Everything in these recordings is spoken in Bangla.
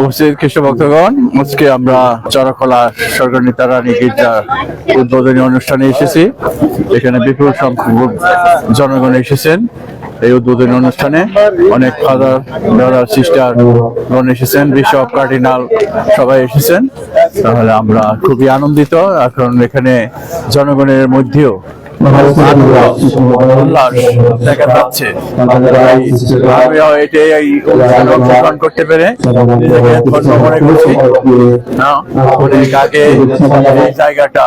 উপস্থিত খ্রিস্ট ভক্তগণ আজকে আমরা চরকলা সরকারি তারানী গির্জার উদ্বোধনী অনুষ্ঠানে এসেছি। এখানে বিপুল সংখ্যক জনগণ এসেছেন এই উদ্বোধনী অনুষ্ঠানে। অনেক ফাদার, ব্রাদার, সিস্টার গণ এসেছেন, বিশপ, কার্ডিনাল সবাই এসেছেন। তাহলে আমরা খুবই আনন্দিত। এখন এখানে জনগণের মধ্যেও এই জায়গাটা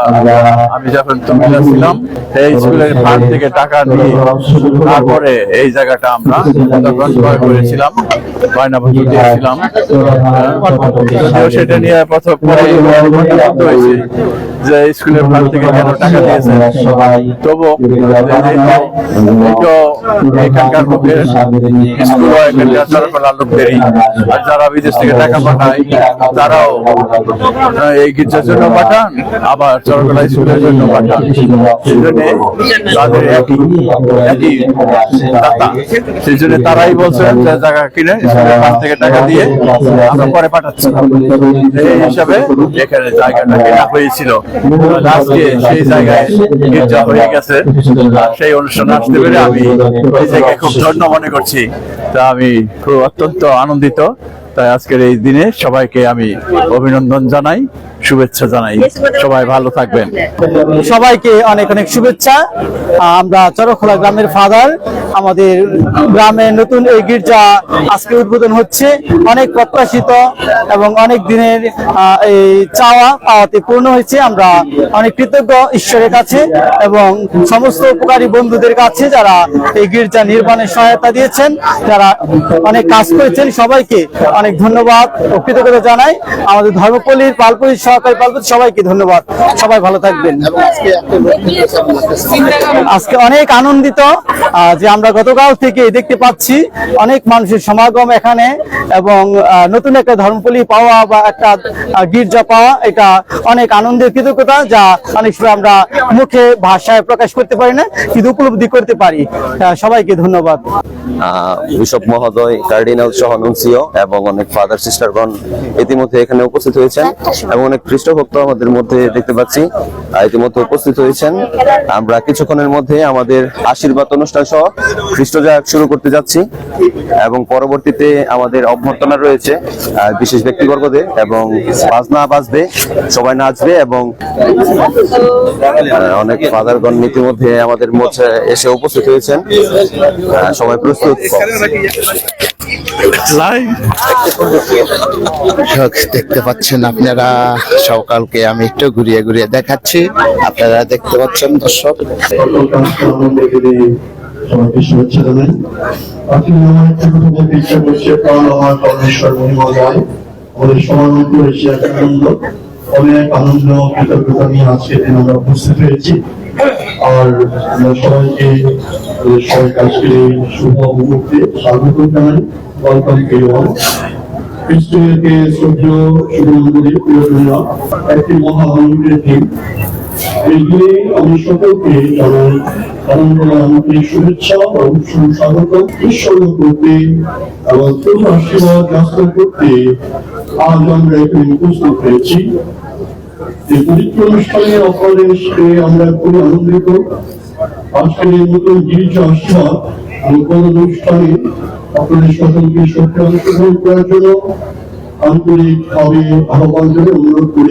আমি যখন তুমিলা ছিলাম এই স্কুলের ফান্ড থেকে টাকা নিয়ে তারপরে এই জায়গাটা আমরা তখন ক্রয় করেছিলাম গয়না সেটা নিয়ে প্রথম পরে যে স্কুলের ফান্ড থেকে কেন টাকা দিয়েছে? থেকে টাকা সেই জন্য সেই তারাই বলছেন যে জায়গা কিনে থেকে টাকা দিয়ে আমরা পরে পাঠাচ্ছি। এই হিসাবে এখানে জায়গাটা কেনা হয়েছিল। আজকে সেই জায়গায় গির্জা হয়ে গেছে আছে। সেই অনুষ্ঠানে আসতে পেরে আমি নিজেকে খুব ধন্য মনে করছি। তা আমি খুব অত্যন্ত আনন্দিত। তাই আজকের এই দিনে সবাইকে আমি অভিনন্দন জানাই, শুভেচ্ছা জানাই। সবাই ভালো থাকবেন। সবাইকে অনেক অনেক শুভেচ্ছা। আমরা চরখোলা গ্রামের ফাদার, আমাদের গ্রামে নতুন এই গির্জা আজকে উদ্বোধন হচ্ছে। অনেক প্রত্যাশিত এবং অনেক দিনের এই চাওয়া পাওয়াতে পূর্ণ হয়েছে। আমরা অনেক কৃতজ্ঞ ঈশ্বরের কাছে এবং সমস্ত উপকারী বন্ধুদের কাছে যারা এই গির্জা নির্মাণে সহায়তা দিয়েছেন, যারা অনেক কাজ করেছেন, সবাইকে অনেক ধন্যবাদ ও কৃতজ্ঞতা জানাই। আমাদের ধর্মপল্লীর পালপুরি সহকারী পালপুরি সবাইকে ধন্যবাদ। সবাই ভালো থাকবেন। আজকে অনেক আনন্দিত যে আমরা গতকাল থেকে দেখতে পাচ্ছি অনেক মানুষের সমাগম এখানে এবং নতুন একটা ধর্মপল্লী পাওয়া বা একটা গির্জা পাওয়া এটা অনেক আনন্দের কৃতজ্ঞতা যা অনেক সময় আমরা মুখে ভাষায় প্রকাশ করতে পারি না কিন্তু উপলব্ধি করতে পারি। সবাইকে ধন্যবাদ। বিশপ মহোদয়, কার্ডিনাল সহ নুনসিও এবং অনেক ফাদার সিস্টারগণ ইতিমধ্যে এখানে উপস্থিত হয়েছেন এবং অনেক খ্রিস্ট ভক্ত আমাদের মধ্যে দেখতে পাচ্ছি ইতিমধ্যে উপস্থিত হয়েছেন। আমরা কিছুক্ষণের মধ্যে আমাদের আশীর্বাদ অনুষ্ঠান সহ খ্রিস্টজাগ শুরু করতে যাচ্ছি এবং পরবর্তীতে আমাদের অভ্যর্থনা রয়েছে বিশেষ ব্যক্তিবর্গদের এবং বাজনা বাজবে, সবাই নাচবে এবং অনেক ফাদারগণ ইতিমধ্যে আমাদের মধ্যে এসে উপস্থিত হয়েছেন। সবাই প্রস্তুত দেখতে পাচ্ছেন আপনারা? সকালকে আমি একটু ঘুরিয়ে ঘুরিয়ে দেখাচ্ছি। আপনারা দেখতে পাচ্ছেন দর্শক। সবাইকে শুভেচ্ছা জানাই আপনি আমার একটা কথা বলতে ইচ্ছা করছে কারণ আমার পরমেশ্বর মহিময় আমাদের সমানন্ত এসে এক আনন্দ। অনেক আনন্দ কৃতজ্ঞতা নিয়ে আজকে দিন আমরা উপস্থিত হয়েছি। আর সবাইকে শুভ মুহূর্তে স্বাগত জানাই। ওয়েলকাম এভরিওয়ান খ্রিস্টকে প্রিয়জনরা একটি দিন। আমি সকলকে জানাই শুভেচ্ছা করতে আজ আমরা উপস্থিত হয়েছি। এই পবিত্র অনুষ্ঠানে আপনাদের সাথে আমরা খুবই আনন্দিত। আজকের এই নতুন গিরিজা আসা নতুন অনুষ্ঠানে আপনাদের সকলকে সত্যি অংশগ্রহণ করার জন্য আন্তরিকভাবে আহ্বান জানিয়ে অনুরোধ করি।